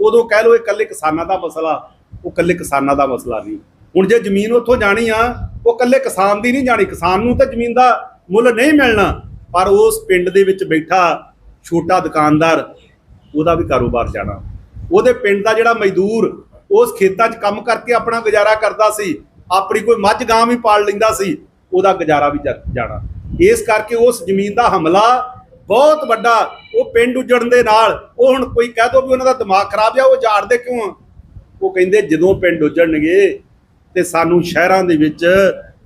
ਉਦੋਂ ਕਹਿ ਲੋ ਇਹ ਇਕੱਲੇ ਕਿਸਾਨਾਂ ਦਾ ਮਸਲਾ, ਉਹ ਇਕੱਲੇ ਕਿਸਾਨਾਂ ਦਾ ਮਸਲਾ ਨਹੀਂ। ਹੁਣ ਜੇ ਜ਼ਮੀਨ ਉੱਥੋਂ ਜਾਣੀ ਆ, ਉਹ ਇਕੱਲੇ ਕਿਸਾਨ ਦੀ ਨਹੀਂ ਜਾਣੀ। ਕਿਸਾਨ ਨੂੰ ਤਾਂ ਜ਼ਮੀਨ ਦਾ ਮੁੱਲ ਨਹੀਂ ਮਿਲਣਾ। ਪਰ ਉਸ ਪਿੰਡ ਦੇ ਵਿੱਚ ਬੈਠਾ ਛੋਟਾ ਦੁਕਾਨਦਾਰ, ਉਹਦਾ ਵੀ ਕਾਰੋਬਾਰ ਜਾਣਾ। ਉਹਦੇ ਪਿੰਡ ਦਾ ਜਿਹੜਾ ਮਜ਼ਦੂਰ, ਉਸ ਖੇਤਾਂ 'ਚ ਕੰਮ ਕਰਕੇ ਆਪਣਾ ਗੁਜ਼ਾਰਾ ਕਰਦਾ ਸੀ। ਆਪਣੀ ਕੋਈ ਮੱਝ ਗਾਂ ਵੀ ਪਾਲ ਲੈਂਦਾ ਸੀ, ਉਹਦਾ ਗੁਜ਼ਾਰਾ ਵੀ ਜਾਣਾ। ਇਸ ਕਰਕੇ ਉਸ ਜ਼ਮੀਨ ਦਾ ਹਮਲਾ ਬਹੁਤ ਵੱਡਾ, ਉਹ ਪਿੰਡ ਉਜੜਨ ਦੇ ਨਾਲ, ਉਹ ਹੁਣ ਕੋਈ ਕਹਿ ਦੋ ਵੀ ਉਹਨਾਂ ਦਾ ਦਿਮਾਗ ਖਰਾਬ ਆ, ਉਹ ਜਾੜਦੇ ਕਿਉਂ ਆ? ਉਹ ਕਹਿੰਦੇ ਜਦੋਂ ਪਿੰਡ ਉਜੜਨਗੇ ਤੇ ਸਾਨੂੰ ਸ਼ਹਿਰਾਂ ਦੇ ਵਿੱਚ,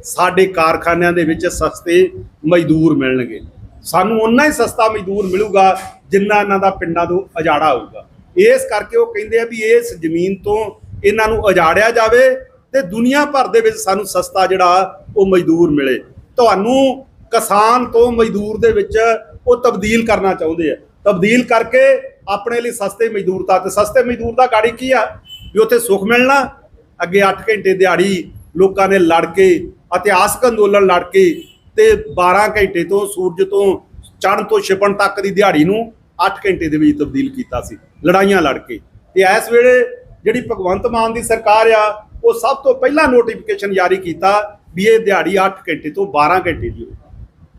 ਸਾਡੇ ਕਾਰਖਾਨਿਆਂ ਦੇ ਵਿੱਚ ਸਸਤੇ ਮਜ਼ਦੂਰ ਮਿਲਣਗੇ। ਸਾਨੂੰ ਉਨਾ ਹੀ ਸਸਤਾ ਮਜ਼ਦੂਰ ਮਿਲੂਗਾ ਜਿੰਨਾ ਇਹਨਾਂ ਦਾ ਪਿੰਡਾਂ ਤੋਂ ਉਜਾੜਾ ਹੋਊਗਾ। ਇਸ ਕਰਕੇ ਉਹ ਕਹਿੰਦੇ ਆ ਵੀ ਇਸ ਜ਼ਮੀਨ ਤੋਂ ਇਹਨਾਂ ਨੂੰ ਉਜਾੜਿਆ ਜਾਵੇ ਤੇ ਦੁਨੀਆ ਭਰ ਦੇ ਵਿੱਚ ਸਾਨੂੰ ਸਸਤਾ ਜਿਹੜਾ, ਉਹ ਮਜ਼ਦੂਰ ਮਿਲੇ। ਤੁਹਾਨੂੰ ਕਿਸਾਨ ਤੋਂ ਮਜ਼ਦੂਰ ਦੇ ਵਿੱਚ ਉਹ ਤਬਦੀਲ ਕਰਨਾ ਚਾਹੁੰਦੇ ਆ। ਤਬਦੀਲ ਕਰਕੇ ਆਪਣੇ ਲਈ ਸਸਤੇ ਮਜ਼ਦੂਰ ਤਾਂ ਤੇ ਸਸਤੇ ਮਜ਼ਦੂਰ ਦਾ ਗਾੜੀ ਕੀ ਆ? ਵੀ ਉੱਥੇ ਸੁੱਖ ਮਿਲਣਾ, ਅੱਗੇ 8 ਘੰਟੇ ਦਿਹਾੜੀ ਲੋਕਾਂ ਨੇ ਲੜ ਕੇ, ਇਤਿਹਾਸਕ ਅੰਦੋਲਨ ਲੜ ਕੇ ਤੇ 12 ਘੰਟੇ ਤੋਂ ਸੂਰਜ ਤੋਂ ਚੜ੍ਹਨ ਤੋਂ ਛਿਪਣ ਤੱਕ ਦੀ ਦਿਹਾੜੀ ਨੂੰ 8 ਘੰਟੇ ਦੇ ਵਿੱਚ ਤਬਦੀਲ ਕੀਤਾ ਸੀ, ਲੜਾਈਆਂ ਲੜ ਕੇ। ਤੇ ਇਸ ਵੇਲੇ ਜਿਹੜੀ ਭਗਵੰਤ ਮਾਨ ਦੀ ਸਰਕਾਰ ਆ, ਉਹ ਸਭ ਤੋਂ ਪਹਿਲਾਂ ਨੋਟੀਫਿਕੇਸ਼ਨ ਜਾਰੀ ਕੀਤਾ ਵੀ ਇਹ ਦਿਹਾੜੀ 8 ਘੰਟੇ ਤੋਂ 12 ਘੰਟੇ ਦੀ ਹੋਵੇ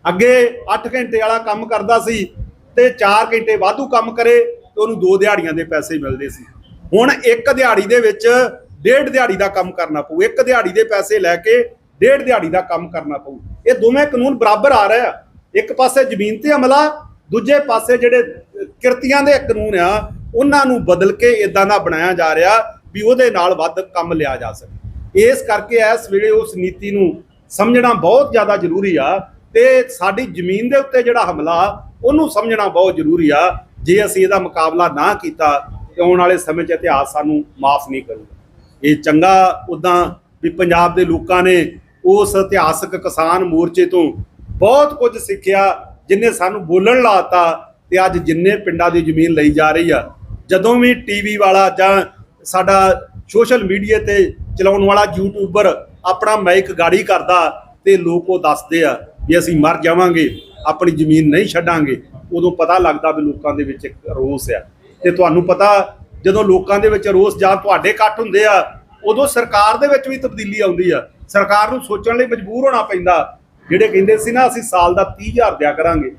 ਅੱਗੇ 8 ਘੰਟੇ ਵਾਲਾ ਕੰਮ ਕਰਦਾ ਸੀ ਤੇ 4 ਘੰਟੇ ਵਾਧੂ ਕੰਮ ਕਰੇ ਤੇ ਉਹਨੂੰ ਦੋ ਦਿਹਾੜੀਆਂ ਦੇ ਪੈਸੇ ਮਿਲਦੇ ਸੀ। ਹੁਣ ਇੱਕ ਦਿਹਾੜੀ ਦੇ ਵਿੱਚ ਡੇਢ ਦਿਹਾੜੀ ਦਾ ਕੰਮ ਕਰਨਾ ਪਊ। ਇੱਕ ਦਿਹਾੜੀ ਦੇ ਪੈਸੇ ਲੈ ਕੇ ਡੇਢ ਦਿਹਾੜੀ ਦਾ ਕੰਮ ਕਰਨਾ ਪਊ। ਇਹ ਦੋਵੇਂ ਕਾਨੂੰਨ ਬਰਾਬਰ ਆ ਰਹੇ ਆ। ਇੱਕ ਪਾਸੇ ਜ਼ਮੀਨ ਤੇ ਹਮਲਾ, ਦੂਜੇ ਪਾਸੇ ਜਿਹੜੇ ਕਿਰਤੀਆਂ ਦੇ ਕਾਨੂੰਨ ਆ, ਉਹਨਾਂ ਨੂੰ ਬਦਲ ਕੇ ਇਦਾਂ ਦਾ ਬਣਾਇਆ ਜਾ ਰਿਹਾ ਵੀ ਉਹਦੇ ਨਾਲ ਵੱਧ ਕੰਮ ਲਿਆ ਜਾ ਸਕੇ। ਇਸ ਕਰਕੇ ਇਸ ਵੇਲੇ ਉਸ ਨੀਤੀ ਨੂੰ ਸਮਝਣਾ ਬਹੁਤ ਜ਼ਿਆਦਾ ਜ਼ਰੂਰੀ ਆ ਤੇ ਸਾਡੀ ਜ਼ਮੀਨ ਦੇ ਉੱਤੇ ਜਿਹੜਾ ਹਮਲਾ, ਉਹਨੂੰ ਸਮਝਣਾ ਬਹੁਤ ਜ਼ਰੂਰੀ ਆ। ਜੇ ਅਸੀਂ ਇਹਦਾ ਮੁਕਾਬਲਾ ਨਾ ਕੀਤਾ, ਤੇ ਆਉਣ ਵਾਲੇ ਸਮੇਂ 'ਚ ਇਤਿਹਾਸ ਸਾਨੂੰ ਮਾਫ ਨਹੀਂ ਕਰੂਗਾ। ਇਹ ਚੰਗਾ ਉਦਾਂ ਵੀ ਪੰਜਾਬ ਦੇ ਲੋਕਾਂ ਨੇ ਉਸ ਇਤਿਹਾਸਕ ਕਿਸਾਨ ਮੋਰਚੇ ਤੋਂ ਬਹੁਤ ਕੁਝ ਸਿੱਖਿਆ, ਜਿਨੇ ਸਾਨੂੰ ਬੋਲਣ ਲਾਤਾ ਤੇ ਅੱਜ ਜਿੰਨੇ ਪਿੰਡਾਂ ਦੀ ਜ਼ਮੀਨ ਲਈ ਜਾ ਰਹੀ ਆ। ਜਦੋਂ ਵੀ ਟੀਵੀ ਵਾਲਾ ਜਾਂ ਸਾਡਾ ਸੋਸ਼ਲ ਮੀਡੀਆ ਤੇ ਚਲਾਉਣ ਵਾਲਾ ਯੂਟਿਊਬਰ ਆਪਣਾ ਮਾਈਕ ਗਾੜੀ ਕਰਦਾ ਤੇ ਲੋਕ ਉਹ ਦੱਸਦੇ ਆ। ਵੀ ਅਸੀਂ ਮਰ ਜਾਵਾਂਗੇ, ਆਪਣੀ ਜ਼ਮੀਨ ਨਹੀਂ ਛੱਡਾਂਗੇ, ਉਦੋਂ ਪਤਾ ਲੱਗਦਾ ਵੀ ਲੋਕਾਂ ਦੇ ਵਿੱਚ ਇੱਕ ਰੋਸ ਆ। ਤੇ ਤੁਹਾਨੂੰ ਪਤਾ, ਜਦੋਂ ਲੋਕਾਂ ਦੇ ਵਿੱਚ ਰੋਸ ਜਾਂ ਤੁਹਾਡੇ ਇਕੱਠ ਹੁੰਦੇ ਆ, ਉਦੋਂ ਸਰਕਾਰ ਦੇ ਵਿੱਚ ਵੀ ਤਬਦੀਲੀ ਆਉਂਦੀ ਆ। ਸਰਕਾਰ ਨੂੰ ਸੋਚਣ ਲਈ ਮਜਬੂਰ ਹੋਣਾ ਪੈਂਦਾ। ਜਿਹੜੇ ਕਹਿੰਦੇ ਸੀ ਨਾ, ਅਸੀਂ ਸਾਲ ਦਾ 30000 ਦਿਆ ਕਰਾਂਗੇ,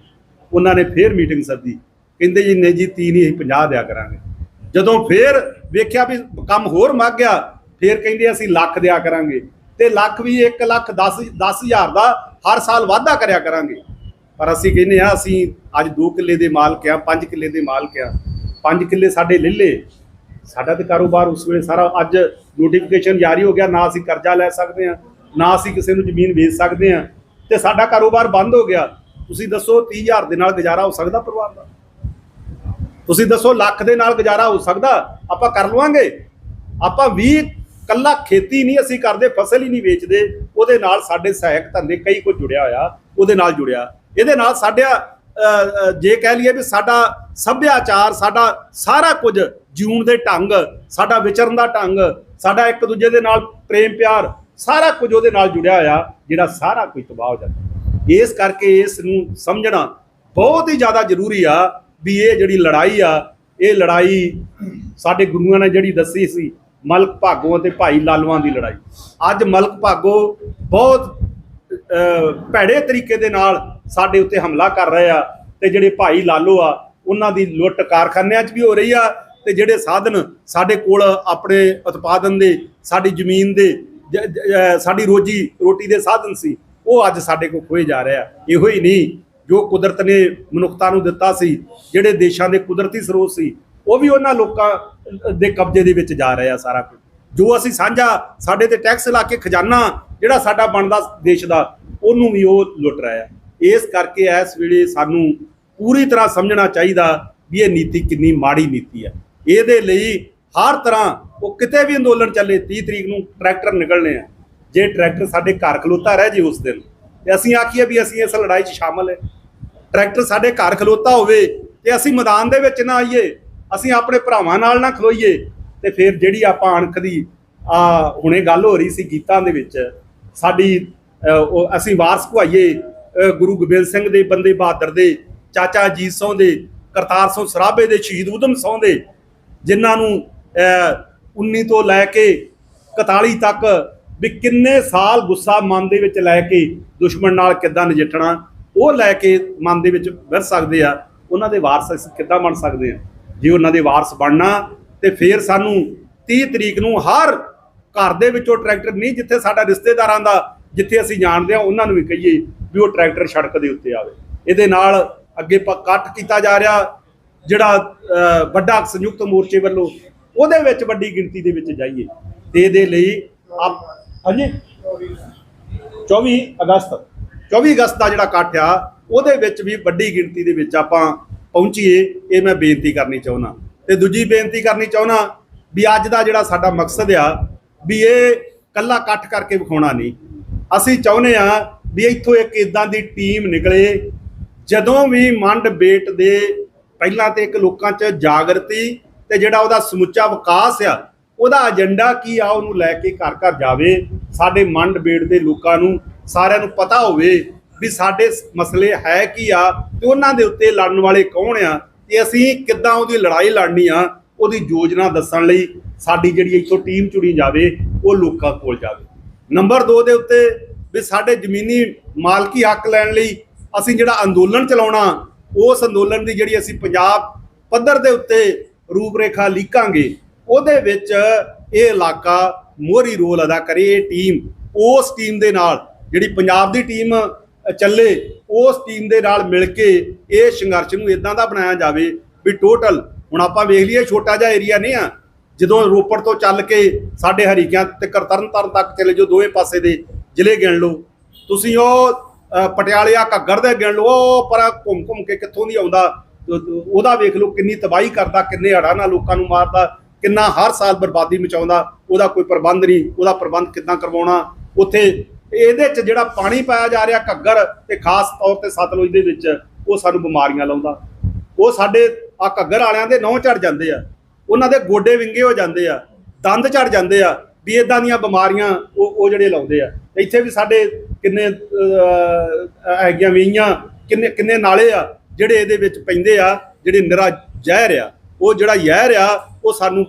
ਉਹਨਾਂ ਨੇ ਫੇਰ ਮੀਟਿੰਗ ਸੱਦੀ। ਕਹਿੰਦੇ ਜੀ, ਨਹੀਂ ਜੀ 30 ਨਹੀਂ, ਅਸੀਂ 50 ਦਿਆ ਕਰਾਂਗੇ। ਜਦੋਂ ਫੇਰ ਵੇਖਿਆ ਵੀ ਕੰਮ ਹੋਰ ਮੱਗ ਗਿਆ, ਫੇਰ ਕਹਿੰਦੇ ਅਸੀਂ ਲੱਖ ਦਿਆ ਕਰਾਂਗੇ। ਤੇ ਲੱਖ ਵੀ 1 ਲੱਖ 10 10000 ਦਾ ਹਰ ਸਾਲ ਵਾਧਾ ਕਰਿਆ ਕਰਾਂਗੇ। ਪਰ ਅਸੀਂ ਕਹਿੰਦੇ ਆ ਅਸੀਂ ਅੱਜ 2 ਕਿੱਲੇ ਦੇ ਮਾਲਕ ਆ 5 ਕਿੱਲੇ ਦੇ ਮਾਲਕ ਆ 5 ਕਿੱਲੇ ਸਾਡੇ ਲਿੱਲੇ ਸਾਡਾ ਤੇ ਕਾਰੋਬਾਰ ਉਸ ਵੇਲੇ ਸਾਰਾ ਅੱਜ ਨੋਟੀਫਿਕੇਸ਼ਨ ਜਾਰੀ ਹੋ ਗਿਆ, ਨਾ ਅਸੀਂ ਕਰਜ਼ਾ ਲੈ ਸਕਦੇ ਆ ਨਾ ਅਸੀਂ ਕਿਸੇ ਨੂੰ ਜ਼ਮੀਨ ਵੇਚ ਸਕਦੇ ਆ ਤੇ ਸਾਡਾ ਕਾਰੋਬਾਰ ਬੰਦ ਹੋ ਗਿਆ। ਤੁਸੀਂ ਦੱਸੋ 30000 ਦੇ ਨਾਲ ਗੁਜ਼ਾਰਾ ਹੋ ਸਕਦਾ ਪਰਿਵਾਰ ਦਾ? ਤੁਸੀਂ ਦੱਸੋ, ਲੱਖ ਦੇ ਨਾਲ ਗੁਜ਼ਾਰਾ ਹੋ ਸਕਦਾ? ਆਪਾਂ ਕਰ ਲਵਾਂਗੇ। ਆਪਾਂ ਵੀ ਕੱਲਾ ਖੇਤੀ ਨਹੀਂ ਅਸੀਂ ਕਰਦੇ, ਫਸਲ ਹੀ ਨਹੀਂ ਵੇਚਦੇ। ਉਹਦੇ ਨਾਲ ਸਾਡੇ ਸਹਾਇਕ ਧੰਦੇ ਕਈ ਕੁਝ ਜੁੜਿਆ ਹੋਇਆ, ਉਹਦੇ ਨਾਲ ਜੁੜਿਆ। ਇਹਦੇ ਨਾਲ ਸਾਡਿਆ ਜੇ ਕਹਿ ਲਈਏ ਵੀ ਸਾਡਾ ਸੱਭਿਆਚਾਰ, ਸਾਡਾ ਸਾਰਾ ਕੁਝ ਜਿਉਣ ਦੇ ਢੰਗ, ਸਾਡਾ ਵਿਚਰਨ ਦਾ ਢੰਗ, ਸਾਡਾ ਇੱਕ ਦੂਜੇ ਦੇ ਨਾਲ ਪ੍ਰੇਮ ਪਿਆਰ, ਸਾਰਾ ਕੁਝ ਉਹਦੇ ਨਾਲ ਜੁੜਿਆ ਹੋਇਆ, ਜਿਹੜਾ ਸਾਰਾ ਕੁਝ ਤਬਾਹ ਹੋ ਜਾਂਦਾ। ਇਸ ਕਰਕੇ ਇਸ ਨੂੰ ਸਮਝਣਾ ਬਹੁਤ ਹੀ ਜ਼ਿਆਦਾ ਜ਼ਰੂਰੀ ਆ ਵੀ ਇਹ ਜਿਹੜੀ ਲੜਾਈ ਆ, ਇਹ ਲੜਾਈ ਸਾਡੇ ਗੁਰੂਆਂ ਨੇ ਜਿਹੜੀ ਦੱਸੀ ਸੀ ਮਲਕ ਭਾਗੋ ਅਤੇ ਭਾਈ ਲਾਲਵਾਂ ਦੀ ਲੜਾਈ। ਅੱਜ ਮਲਕ ਭਾਗੋ ਬਹੁਤ ਭੈੜੇ ਤਰੀਕੇ ਦੇ ਨਾਲ ਸਾਡੇ ਉੱਤੇ ਹਮਲਾ ਕਰ ਰਹੇ ਆ ਤੇ ਜਿਹੜੇ ਭਾਈ ਲਾਲੋ ਆ, ਉਹਨਾਂ ਦੀ ਲੁੱਟ ਕਾਰਖਾਨਿਆਂ 'ਚ ਵੀ ਹੋ ਰਹੀ ਆ ਤੇ ਜਿਹੜੇ ਸਾਧਨ ਸਾਡੇ ਕੋਲ ਆਪਣੇ ਉਤਪਾਦਨ ਦੇ, ਸਾਡੀ ਜ਼ਮੀਨ ਦੇ ਸਾਡੀ ਰੋਜੀ, ਰੋਟੀ ਦੇ ਸਾਧਨ ਸੀ, ਉਹ ਅੱਜ ਸਾਡੇ ਕੋਲ ਖੋਏ ਜਾ ਰਿਹਾ ਇਹੋ ਹੀ ਨਹੀਂ ਜੋ ਕੁਦਰਤ ਨੇ ਮਨੁੱਖਤਾ ਨੂੰ ਦਿੱਤਾ ਸੀ, ਜਿਹੜੇ ਦੇਸ਼ਾਂ ਦੇ ਕੁਦਰਤੀ ਸਰੋਤ ਸੀ ਉਹ ਵੀ ਉਹਨਾਂ ਲੋਕਾਂ ਦੇ ਕਬਜ਼ੇ ਦੇ ਵਿੱਚ ਜਾ ਰਿਹਾ ਸਾਰਾ ਕੁਝ। ਜੋ ਅਸੀਂ ਸਾਂਝਾ ਸਾਡੇ ਤੇ ਟੈਕਸ ਲਾ ਕੇ ਖਜ਼ਾਨਾ ਜਿਹੜਾ ਸਾਡਾ ਬਣਦਾ ਦੇਸ਼ ਦਾ, ਉਹਨੂੰ ਵੀ ਉਹ ਲੁੱਟ ਰਿਹਾ ਇਸ ਕਰਕੇ ਇਸ ਵੇਲੇ ਸਾਨੂੰ ਪੂਰੀ ਤਰ੍ਹਾਂ ਸਮਝਣਾ ਚਾਹੀਦਾ ਵੀ ਇਹ ਨੀਤੀ ਕਿੰਨੀ ਮਾੜੀ ਨੀਤੀ ਹੈ ਇਹਦੇ ਲਈ ਹਰ ਤਰ੍ਹਾਂ ਉਹ ਕਿਤੇ ਵੀ ਅੰਦੋਲਨ ਚੱਲੇ 30 ਤਰੀਕ ਨੂੰ ਟਰੈਕਟਰ ਨਿਕਲਣੇ ਆ। ਜੇ ਟਰੈਕਟਰ ਸਾਡੇ ਘਰ ਖਲੋਤਾ ਰਹਿ ਜੇ ਉਸ ਦਿਨ, ਤੇ ਅਸੀਂ ਆਖੀਏ ਵੀ ਅਸੀਂ ਇਸ ਲੜਾਈ 'ਚ ਸ਼ਾਮਲ ਹੈ ਟਰੈਕਟਰ ਸਾਡੇ ਘਰ ਖਲੋਤਾ ਹੋਵੇ ਤੇ ਅਸੀਂ ਮੈਦਾਨ ਦੇ ਵਿੱਚ ਨਾ ਆਈਏ। ਅਸੀਂ ਆਪਣੇ ਭਰਾਵਾਂ ਨਾਲ ਨਾ ਖਲੋਈਏ ਤੇ ਫਿਰ ਜਿਹੜੀ ਆਪਾਂ ਅਣਖ ਦੀ ਆ ਹੁਣੇ ਗੱਲ ਹੋ ਰਹੀ ਸੀ ਗੀਤਾਂ ਦੇ ਵਿੱਚ ਸਾਡੀ ਅਸੀਂ ਵਾਰਸ ਘੁਆਈਏ ਗੁਰੂ ਗੋਬਿੰਦ ਸਿੰਘ ਦੇ ਬੰਦੇ ਬਹਾਦਰ ਦੇ ਚਾਚਾ ਅਜੀਤ ਸਿੰਘ ਦੇ ਕਰਤਾਰ ਸਿੰਘ ਸਰਾਭੇ ਦੇ ਸ਼ਹੀਦ ਉਦਮ ਸਿੰਘ ਦੇ ਜਿਨ੍ਹਾਂ ਨੂੰ ਅਹ, 19 ਤੋਂ ਲੈ ਕੇ 41 ਤੱਕ ਵੀ ਕਿੰਨੇ ਸਾਲ ਗੁੱਸਾ ਮਨ ਦੇ ਵਿੱਚ ਲੈ ਕੇ ਦੁਸ਼ਮਣ ਨਾਲ ਕਿੱਦਾਂ ਨਜਿੱਠਣਾ ਉਹ ਲੈ ਕੇ ਮਨ ਦੇ ਵਿੱਚ ਵਿਰ ਸਕਦੇ ਆ ਉਹਨਾਂ ਦੇ ਵਾਰਸ ਅਸੀਂ ਕਿੱਦਾਂ ਬਣ ਸਕਦੇ ਆ? ਜੇ ਉਹਨਾਂ ਦੇ ਵਾਰਸ ਬਣਨਾ ਤੇ ਫਿਰ ਸਾਨੂੰ 30 ਤਰੀਕ ਨੂੰ ਹਰ ਘਰ ਦੇ ਵਿੱਚੋਂ ਟਰੈਕਟਰ ਨਹੀਂ ਜਿੱਥੇ ਸਾਡਾ ਰਿਸ਼ਤੇਦਾਰਾਂ ਦਾ, ਜਿੱਥੇ ਅਸੀਂ ਜਾਣਦੇ ਆ ਉਹਨਾਂ ਨੂੰ ਵੀ ਕਹੀਏ ਵੀ ਉਹ ਟਰੈਕਟਰ ਸੜਕ ਦੇ ਉੱਤੇ ਆਵੇ। ਇਹਦੇ ਨਾਲ ਅੱਗੇ ਪ- ਕੱਟ ਕੀਤਾ ਜਾ ਰਿਹਾ, ਜਿਹੜਾ ਵੱਡਾ ਸੰਯੁਕਤ ਮੋਰਚੇ ਵੱਲੋਂ, ਉਹਦੇ ਵਿੱਚ ਵੱਡੀ ਗਿਣਤੀ ਦੇ ਵਿੱਚ ਜਾਈਏ। ਤੇ ਇਹਦੇ ਲਈ ਆਪ, ਹਾਂਜੀ? 24 ਅਗਸਤ। 24 ਅਗਸਤ ਦਾ ਜਿਹੜਾ ਇਕੱਠ ਆ, ਉਹਦੇ ਵਿੱਚ ਵੀ ਵੱਡੀ ਗਿਣਤੀ ਦੇ ਵਿੱਚ ਆਪਾਂ ਪਹੁੰਚੀਏ, ਇਹ ਮੈਂ ਬੇਨਤੀ ਕਰਨੀ ਚਾਹੁੰਦਾ। ਤੇ ਦੂਜੀ ਬੇਨਤੀ ਕਰਨੀ ਚਾਹੁੰਦਾ ਵੀ ਅੱਜ ਦਾ ਜਿਹੜਾ ਸਾਡਾ ਮਕਸਦ ਆ, ਵੀ ਇਹ ਕੱਲਾ ਇਕੱਠ ਕਰਕੇ ਵਿਖਾਉਣਾ ਨਹੀਂ। ਅਸੀਂ ਚਾਹੁੰਦੇ ਆ ਵੀ ਇੱਥੋਂ ਇੱਕ ਇਦਾਂ ਦੀ ਟੀਮ ਨਿਕਲੇ, ਜਦੋਂ ਵੀ ਮੰਡ ਬੇਟ ਦੇ ਪਹਿਲਾਂ ਤੇ ਇੱਕ ਲੋਕਾਂ 'ਚ ਜਾਗਰਤੀ ਤੇ ਜਿਹੜਾ ਉਹਦਾ ਸਮੁੱਚਾ ਵਿਕਾਸ ਆ, ਉਹਦਾ ਏਜੰਡਾ ਕੀ ਆ, ਉਹਨੂੰ ਲੈ ਕੇ ਘਰ ਘਰ ਜਾਵੇ। ਸਾਡੇ ਮੰਡ ਬੇਟ ਦੇ ਲੋਕਾਂ ਨੂੰ ਸਾਰਿਆਂ ਨੂੰ ਪਤਾ ਹੋਵੇ ਵੀ ਸਾਡੇ ਮਸਲੇ ਹੈ ਕੀ ਆ ਤੇ ਉਹਨਾਂ ਦੇ ਉੱਤੇ ਲੜਨ ਵਾਲੇ ਕੌਣ ਆ ਤੇ ਅਸੀਂ ਕਿੱਦਾਂ ਉਹਦੀ ਲੜਾਈ ਲੜਨੀ ਆ, ਉਹਦੀ ਯੋਜਨਾ ਦੱਸਣ ਲਈ ਸਾਡੀ ਜਿਹੜੀ ਇੱਥੋਂ ਟੀਮ ਚੁਣੀ ਜਾਵੇ, ਉਹ ਲੋਕਾਂ ਕੋਲ ਜਾਵੇ। ਨੰਬਰ 2 ਦੇ ਉੱਤੇ ਵੀ ਸਾਡੇ ਜ਼ਮੀਨੀ ਮਾਲਕੀ ਹੱਕ ਲੈਣ ਲਈ ਅਸੀਂ ਜਿਹੜਾ ਅੰਦੋਲਨ ਚਲਾਉਣਾ, ਉਸ ਅੰਦੋਲਨ ਦੀ ਜਿਹੜੀ ਅਸੀਂ ਪੰਜਾਬ ਪੱਧਰ ਦੇ ਉੱਤੇ ਰੂਪਰੇਖਾ ਲਿਖਾਂਗੇ ਉਹਦੇ ਵਿੱਚ ਇਹ ਇਲਾਕਾ ਮੋਹਰੀ ਰੋਲ ਅਦਾ ਕਰੇ ਇਹ ਟੀਮ, ਉਸ ਟੀਮ ਦੇ ਨਾਲ ਜਿਹੜੀ ਪੰਜਾਬ ਦੀ ਟੀਮ ਚੱਲੇ, ਉਸ ਟੀਮ ਦੇ ਨਾਲ ਮਿਲ ਕੇ ਇਹ ਸੰਘਰਸ਼ ਨੂੰ ਇਦਾਂ ਦਾ ਬਣਾਇਆ ਜਾਵੇ ਵੀ ਟੋਟਲ ਹੁਣ ਆਪਾਂ ਵੇਖ ਲਈਏ ਛੋਟਾ ਜਿਹਾ ਏਰੀਆ ਨਹੀਂ ਆ, ਜਦੋਂ ਰੋਪੜ ਤੋਂ ਚੱਲ ਕੇ ਸਾਡੇ ਹਰੀਕਿਆਂ ਤੇ ਤਰਨਤਾਰਨ ਤੱਕ ਚਲੇ ਜਾਓ ਦੋਵੇਂ ਪਾਸੇ ਦੇ ਜ਼ਿਲ੍ਹੇ ਗਿਣ ਲਓ। ਤੁਸੀਂ ਉਹ ਪਟਿਆਲੇ ਆ ਘੱਗਰ ਦੇ ਗਿਣ ਲਓ, ਉਹ ਪਰ ਘੁੰਮ ਘੁੰਮ ਕੇ ਕਿੱਥੋਂ ਦੀ ਆਉਂਦਾ ਉਹਦਾ ਵੇਖ ਲਓ ਕਿੰਨੀ ਤਬਾਹੀ ਕਰਦਾ, ਕਿੰਨੇ ਹੜਾਂ ਨਾਲ ਲੋਕਾਂ ਨੂੰ ਮਾਰਦਾ, ਕਿੰਨਾ ਹਰ ਸਾਲ ਬਰਬਾਦੀ ਮਚਾਉਂਦਾ, ਉਹਦਾ ਕੋਈ ਪ੍ਰਬੰਧ ਨਹੀਂ, ਉਹਦਾ ਪ੍ਰਬੰਧ ਕਿੱਦਾਂ ਕਰਵਾਉਣਾ, ਉੱਥੇ ਇਹਦੇ 'ਚ ਜਿਹੜਾ ਪਾਣੀ ਪਾਇਆ ਜਾ ਰਿਹਾ ਘੱਗਰ ਤੇ ਖਾਸ ਤੌਰ ਤੇ ਸਤਲੁਜ ਦੇ ਵਿੱਚ ਉਹ ਸਾਨੂੰ ਬਿਮਾਰੀਆਂ ਲਾਉਂਦਾ। ਉਹ ਸਾਡੇ ਆ ਘੱਗਰ ਵਾਲਿਆਂ ਦੇ ਨਹੁੰ ਚੜ ਜਾਂਦੇ ਆ। ਉਹਨਾਂ ਦੇ ਗੋਡੇ ਵਿੰਗੇ ਹੋ ਜਾਂਦੇ ਆ ਦੰਦ ਚੜ ਜਾਂਦੇ ਆ ਵੀ ਇਦਾਂ ਦੀਆਂ ਬਿਮਾਰੀਆਂ ਉਹ ਉਹ ਜਿਹੜੇ ਲਾਉਂਦੇ ਆ। ਇੱਥੇ ਵੀ ਸਾਡੇ ਕਿੰਨੇ ਅਹ, ਹੈਗੀਆਂ ਵੀਆਂ ਕਿੰਨੇ ਕਿੰਨੇ ਨਾਲੇ ਆ ਜਿਹੜੇ ਇਹਦੇ ਵਿੱਚ ਪੈਂਦੇ ਆ ਜਿਹੜੇ ਨਿਰਾ ਜ਼ਹਿਰ ਆ ਉਹ ਜਿਹੜਾ ਜ਼ਹਿਰ ਆ ਉਹ ਸਾਨੂੰ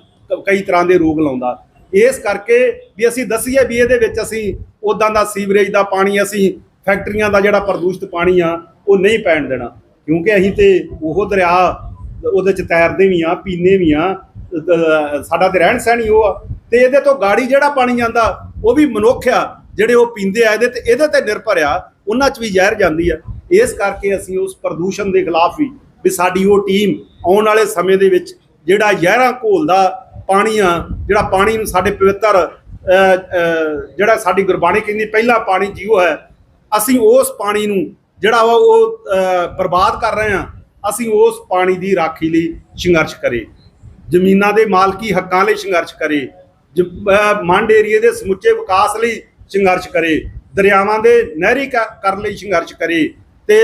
ਕਈ ਤਰ੍ਹਾਂ ਦੇ ਰੋਗ ਲਾਉਂਦਾ। ਇਸ ਕਰਕੇ ਵੀ ਅਸੀਂ ਦੱਸੀਏ ਵੀ ਇਹਦੇ ਵਿੱਚ ਅਸੀਂ ਉਦਾਂ ਦਾ ਸੀਵਰੇਜ ਦਾ ਪਾਣੀ ਅਸੀਂ ਫੈਕਟਰੀਆਂ ਦਾ ਜਿਹੜਾ ਪ੍ਰਦੂਸ਼ਿਤ ਪਾਣੀ ਆ, ਉਹ ਨਹੀਂ ਪੈਣ ਦੇਣਾ। ਕਿਉਂਕਿ ਅਸੀਂ ਤੇ ਉਹ ਦਰਿਆ ਉਹਦੇ ਚ ਤੈਰਦੇ ਵੀ ਆ ਪੀਨੇ ਵੀ ਆ ਸਾਡਾ ਤੇ ਰਹਿਣ ਸਹਿਣ ਹੀ ਉਹ ਆ। ਤੇ ਇਹਦੇ ਤੋਂ ਗਾੜੀ ਜਿਹੜਾ ਪਾਣੀ ਜਾਂਦਾ, ਉਹ ਵੀ ਮਨੁੱਖ ਆ, ਜਿਹੜੇ ਉਹ ਪੀਂਦੇ ਆ, ਇਹਦੇ ਤੇ ਇਹਦੇ ਤੇ ਨਿਰਭਰ ਆ, ਉਹਨਾਂ ਚ ਵੀ ਜ਼ਹਿਰ ਜਾਂਦੀ ਆ। ਇਸ ਕਰਕੇ ਅਸੀਂ ਉਸ ਪ੍ਰਦੂਸ਼ਣ ਦੇ ਖਿਲਾਫ ਵੀ ਵੀ ਸਾਡੀ ਉਹ ਟੀਮ ਆਉਣ ਵਾਲੇ ਸਮੇਂ ਦੇ ਵਿੱਚ ਜਿਹੜਾ ਜ਼ਹਿਰਾਂ ਘੋਲਦਾ ਪਾਣੀ ਆ, ਜਿਹੜਾ ਪਾਣੀ ਨੂੰ ਸਾਡੇ ਪਵਿੱਤਰ ਜਿਹੜਾ ਸਾਡੀ ਗੁਰਬਾਣੀ ਕਹਿੰਦੀ, ਪਹਿਲਾ ਪਾਣੀ ਜੀਓ ਹੈ। ਅਸੀਂ ਉਸ ਪਾਣੀ ਨੂੰ, ਜਿਹੜਾ ਵਾ ਉਹ ਬਰਬਾਦ ਕਰ ਰਹੇ ਆ ਅਸੀਂ ਉਸ ਪਾਣੀ ਦੀ ਰਾਖੀ ਲਈ ਸੰਘਰਸ਼ ਕਰੇ ਜ਼ਮੀਨਾਂ ਦੇ ਮਾਲਕੀ ਹੱਕਾਂ ਲਈ ਸੰਘਰਸ਼ ਕਰੇ ਜ- ਮੰਡ ਏਰੀਏ ਦੇ ਸਮੁੱਚੇ ਵਿਕਾਸ ਲਈ ਸੰਘਰਸ਼ ਕਰੇ ਦਰਿਆਵਾਂ ਦੇ ਨਹਿਰੀ ਕ- ਕਰਨ ਲਈ ਸੰਘਰਸ਼ ਕਰੇ ਤੇ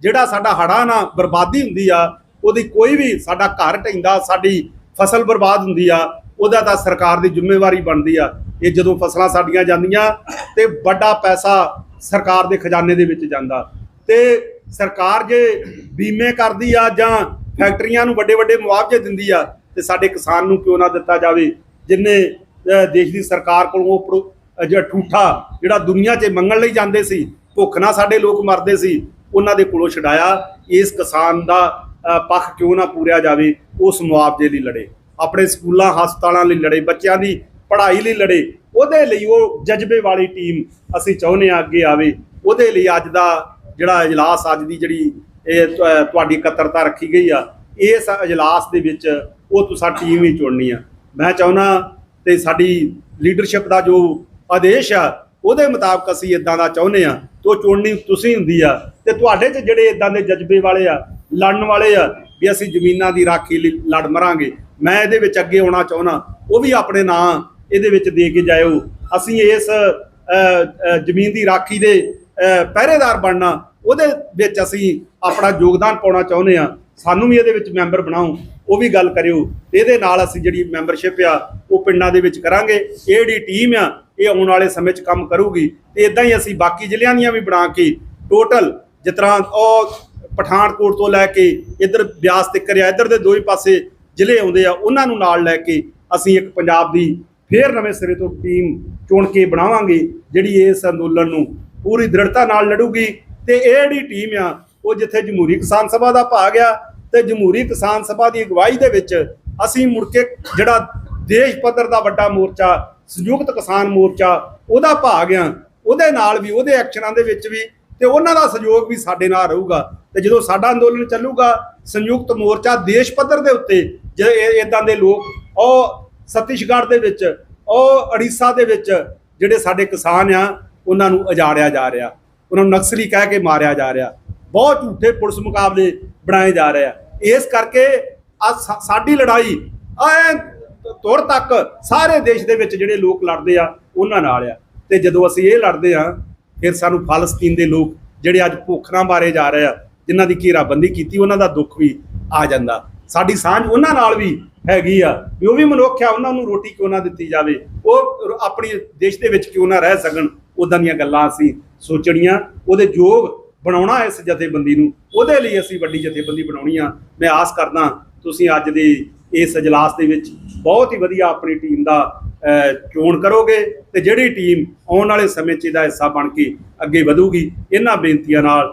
ਜਿਹੜਾ ਸਾਡਾ ਹੜਾ ਨਾ ਬਰਬਾਦੀ ਹੁੰਦੀ ਆ, ਉਹਦੀ ਕੋਈ ਵੀ ਸਾਡਾ ਘਰ ਢਹਿੰਦਾ, ਸਾਡੀ ਫਸਲ ਬਰਬਾਦ ਹੁੰਦੀ ਆ ਉਹਦਾ ਤਾਂ ਸਰਕਾਰ ਦੀ ਜ਼ਿੰਮੇਵਾਰੀ ਬਣਦੀ ਆ ਇਹ ਜਦੋਂ ਫਸਲਾਂ ਸਾਡੀਆਂ ਜਾਂਦੀਆਂ ਤੇ ਵੱਡਾ ਪੈਸਾ ਸਰਕਾਰ ਦੇ ਖਜ਼ਾਨੇ ਦੇ ਵਿੱਚ ਜਾਂਦਾ। ਤੇ ਸਰਕਾਰ ਜੇ ਬੀਮੇ ਕਰਦੀ ਆ ਜਾਂ ਫੈਕਟਰੀਆਂ ਨੂੰ ਵੱਡੇ ਵੱਡੇ ਮੁਆਵਜ਼ੇ ਦਿੰਦੀ ਆ ਤੇ ਸਾਡੇ ਕਿਸਾਨ ਨੂੰ ਕਿਉਂ ਨਾ ਦਿੱਤਾ ਜਾਵੇ? ਜਿੰਨੇ ਦੇਸ਼ ਦੀ ਸਰਕਾਰ ਕੋਲੋਂ ਉਹ ਪ੍ਰੋ- ਅਹ, ਜਿਹੜਾ ਠੂਠਾ ਜਿਹੜਾ ਦੁਨੀਆ 'ਚ ਮੰਗਣ ਲਈ ਜਾਂਦੇ ਸੀ ਭੁੱਖ ਨਾਲ ਸਾਡੇ ਲੋਕ ਮਰਦੇ ਸੀ ਉਹਨਾਂ ਦੇ ਕੋਲੋਂ ਛਡਾਇਆ। ਇਸ ਕਿਸਾਨ ਦਾ ਪੱਖ ਕਿਉਂ ਨਾ ਪੂਰਿਆ ਜਾਵੇ? ਉਸ ਮੁਆਵਜ਼ੇ ਲਈ ਲੜੇ। ਆਪਣੇ ਸਕੂਲਾਂ, ਹਸਪਤਾਲਾਂ ਲਈ ਲੜੇ, ਬੱਚਿਆਂ ਦੀ ਪੜ੍ਹਾਈ ਲਈ ਲੜੇ। ਉਹਦੇ ਲਈ ਉਹ ਜਜ਼ਬੇ ਵਾਲੀ ਟੀਮ ਅਸੀਂ ਚਾਹੁੰਦੇ ਆ ਅੱਗੇ ਆਵੇ। ਉਹਦੇ ਲਈ ਅੱਜ ਦਾ ਜਿਹੜਾ ਇਜਲਾਸ, ਅੱਜ ਦੀ ਜਿਹੜੀ ਇਹ ਤੁਹਾਡੀ ਇਕੱਤਰਤਾ ਰੱਖੀ ਗਈ ਆ, ਇਸ ਇਜਲਾਸ ਦੇ ਵਿੱਚ ਉਹ ਤੁਸੀਂ ਟੀਮ ਹੀ ਚੁਣਨੀ ਆ। ਮੈਂ ਚਾਹੁੰਦਾ ਤੇ ਸਾਡੀ ਲੀਡਰਸ਼ਿਪ ਦਾ ਜੋ ਆਦੇਸ਼ ਆ, ਉਹਦੇ ਮੁਤਾਬਕ ਅਸੀਂ ਇਦਾਂ ਦਾ ਚਾਹੁੰਦੇ ਆ ਤੇ ਉਹ ਚੁਣਨੀ ਤੁਸੀਂ ਹੁੰਦੀ ਆ। ਤੇ ਤੁਹਾਡੇ 'ਚ ਜਿਹੜੇ ਇਦਾਂ ਦੇ ਜਜ਼ਬੇ ਵਾਲੇ ਆ, ਲੜਨ ਵਾਲੇ ਆ ਵੀ ਅਸੀਂ ਜ਼ਮੀਨਾਂ ਦੀ ਰਾਖੀ ਲਈ ਲੜ ਮਰਾਂਗੇ। ਮੈਂ ਇਹਦੇ ਵਿੱਚ ਅੱਗੇ ਆਉਣਾ ਚਾਹੁੰਦਾ, ਉਹ ਵੀ ਆਪਣੇ ਨਾਂ ਇਹਦੇ ਵਿੱਚ ਦੇ ਕੇ ਜਾਇਓ। ਅਸੀਂ ਇਸ ਜ਼ਮੀਨ ਦੀ ਰਾਖੀ ਦੇ ਪਹਿਰੇਦਾਰ ਬਣਨਾ, ਉਹਦੇ ਵਿੱਚ ਅਸੀਂ ਆਪਣਾ ਯੋਗਦਾਨ ਪਾਉਣਾ ਚਾਹੁੰਦੇ ਆ ਸਾਨੂੰ ਵੀ ਇਹਦੇ ਵਿੱਚ ਮੈਂਬਰ ਬਣਾਓ, ਉਹ ਵੀ ਗੱਲ ਕਰਿਓ। ਇਹਦੇ ਨਾਲ ਅਸੀਂ ਜਿਹੜੀ ਮੈਂਬਰਸ਼ਿਪ ਆ, ਉਹ ਪਿੰਡਾਂ ਦੇ ਵਿੱਚ ਕਰਾਂਗੇ। ਇਹ ਜਿਹੜੀ ਟੀਮ ਆ, ਇਹ ਆਉਣ ਵਾਲੇ ਸਮੇਂ 'ਚ ਕੰਮ ਕਰੂਗੀ। ਤੇ ਇਦਾਂ ਹੀ ਅਸੀਂ ਬਾਕੀ ਜ਼ਿਲ੍ਹਿਆਂ ਦੀਆਂ ਵੀ ਬਣਾ ਕੇ, ਟੋਟਲ, ਜਿਸ ਤਰ੍ਹਾਂ ਉਹ ਪਠਾਨਕੋਟ ਤੋਂ ਲੈ ਕੇ ਇੱਧਰ ਬਿਆਸ ਤੱਕ ਆ ਇੱਧਰ ਦੇ ਦੋਵੇਂ ਪਾਸੇ ਜ਼ਿਲ੍ਹੇ ਆਉਂਦੇ ਆ, ਉਹਨਾਂ ਨੂੰ ਨਾਲ ਲੈ ਕੇ ਅਸੀਂ ਇੱਕ ਪੰਜਾਬ ਦੀ ਫੇਰ ਨਵੇਂ ਸਿਰੇ ਤੋਂ ਟੀਮ ਚੁਣ ਕੇ ਬਣਾਵਾਂਗੇ, ਜਿਹੜੀ ਇਸ ਅੰਦੋਲਨ ਨੂੰ ਪੂਰੀ ਦ੍ਰਿੜਤਾ ਨਾਲ ਲੜੂਗੀ। ਤੇ ਇਹ ਜਿਹੜੀ ਟੀਮ ਆ, ਉਹ ਜਿੱਥੇ ਜਮਹੂਰੀ ਕਿਸਾਨ ਸਭਾ ਦਾ ਭਾਗ ਆ, ਤੇ ਜਮਹੂਰੀ ਕਿਸਾਨ ਸਭਾ ਦੀ ਅਗਵਾਈ ਦੇ ਵਿੱਚ ਅਸੀਂ ਮੁੜ ਕੇ ਜਿਹੜਾ ਦੇਸ਼ ਪੱਧਰ ਦਾ ਵੱਡਾ ਮੋਰਚਾ, ਸੰਯੁਕਤ ਕਿਸਾਨ ਮੋਰਚਾ, ਉਹਦਾ ਭਾਗ ਆ। ਉਹਦੇ ਨਾਲ ਵੀ, ਉਹਦੇ ਐਕਸ਼ਨਾਂ ਦੇ ਵਿੱਚ ਵੀ, ਤੇ ਉਹਨਾਂ ਦਾ ਸਹਿਯੋਗ ਵੀ ਸਾਡੇ ਨਾਲ ਰਹੂਗਾ। ਤੇ ਜਦੋਂ ਸਾਡਾ ਅੰਦੋਲਨ ਚੱਲੂਗਾ, ਸੰਯੁਕਤ ਮੋਰਚਾ ਦੇਸ਼ ਪੱਧਰ ਦੇ ਉੱਤੇ, ਜੇ ਇਦਾਂ ਦੇ ਲੋਕ, ਉਹ ਛੱਤੀਸਗੜ੍ਹ ਦੇ ਵਿੱਚ, ਉਹ ਉੜੀਸਾ ਦੇ ਵਿੱਚ ਜਿਹੜੇ ਸਾਡੇ ਕਿਸਾਨ ਆ, ਉਹਨਾਂ ਨੂੰ ਉਜਾੜਿਆ ਜਾ ਰਿਹਾ। ਉਹਨਾਂ ਨੂੰ ਨਕਸਲੀ ਕਹਿ ਕੇ ਮਾਰਿਆ ਜਾ ਰਿਹਾ। ਬਹੁਤ ਝੂਠੇ ਪੁਲਿਸ ਮੁਕਾਬਲੇ ਬਣਾਏ ਜਾ ਰਹੇ ਆ। ਇਸ ਕਰਕੇ ਆ ਸਾਡੀ ਲੜਾਈ ਐ ਤੁਰ ਤੱਕ ਸਾਰੇ ਦੇਸ਼ ਦੇ ਵਿੱਚ ਜਿਹੜੇ ਲੋਕ ਲੜਦੇ ਆ, ਉਹਨਾਂ ਨਾਲ ਆ। ਤੇ ਜਦੋਂ ਅਸੀਂ ਇਹ ਲੜਦੇ ਆ, ਫਿਰ ਸਾਨੂੰ ਫਲਸਤੀਨ ਦੇ ਲੋਕ ਜਿਹੜੇ ਅੱਜ ਭੁੱਖ ਨਾਲ ਮਾਰੇ ਜਾ ਰਹੇ ਆ ਜਿਨ੍ਹਾਂ ਦੀ ਘੇਰਾਬੰਦੀ ਕੀਤੀ, ਉਹਨਾਂ ਦਾ ਦੁੱਖ ਵੀ ਆ ਜਾਂਦਾ। ਸਾਡੀ ਸਾਂਝ ਉਹਨਾਂ ਨਾਲ ਵੀ ਹੈਗੀ ਆ ਵੀ ਉਹ ਵੀ ਮਨੁੱਖ ਆ, ਉਹਨਾਂ ਨੂੰ ਰੋਟੀ ਕਿਉਂ ਨਾ ਦਿੱਤੀ ਜਾਵੇ? ਉਹ ਆਪਣੀ ਦੇਸ਼ ਦੇ ਵਿੱਚ ਕਿਉਂ ਨਾ ਰਹਿ ਸਕਣ? ਉਦਾਂ ਦੀਆਂ ਗੱਲਾਂ ਅਸੀਂ ਸੋਚਣੀਆਂ। ਉਹਦੇ ਯੋਗ ਬਣਾਉਣਾ ਇਸ ਜਥੇਬੰਦੀ ਨੂੰ। ਉਹਦੇ ਲਈ ਅਸੀਂ ਵੱਡੀ ਜਥੇਬੰਦੀ ਬਣਾਉਣੀ ਆ। ਮੈਂ ਆਸ ਕਰਦਾ ਤੁਸੀਂ ਅੱਜ ਦੇ ਇਸ ਇਜਲਾਸ ਦੇ ਵਿੱਚ ਬਹੁਤ ਹੀ ਵਧੀਆ ਆਪਣੀ ਟੀਮ ਦਾ ਚੋਣ ਕਰੋਗੇ ਤੇ ਜਿਹੜੀ ਟੀਮ ਆਉਣ ਵਾਲੇ ਸਮੇਂ 'ਚ ਇਹਦਾ ਹਿੱਸਾ ਬਣ ਕੇ ਅੱਗੇ ਵਧੂਗੀ, ਇਹਨਾਂ ਬੇਨਤੀਆਂ ਨਾਲ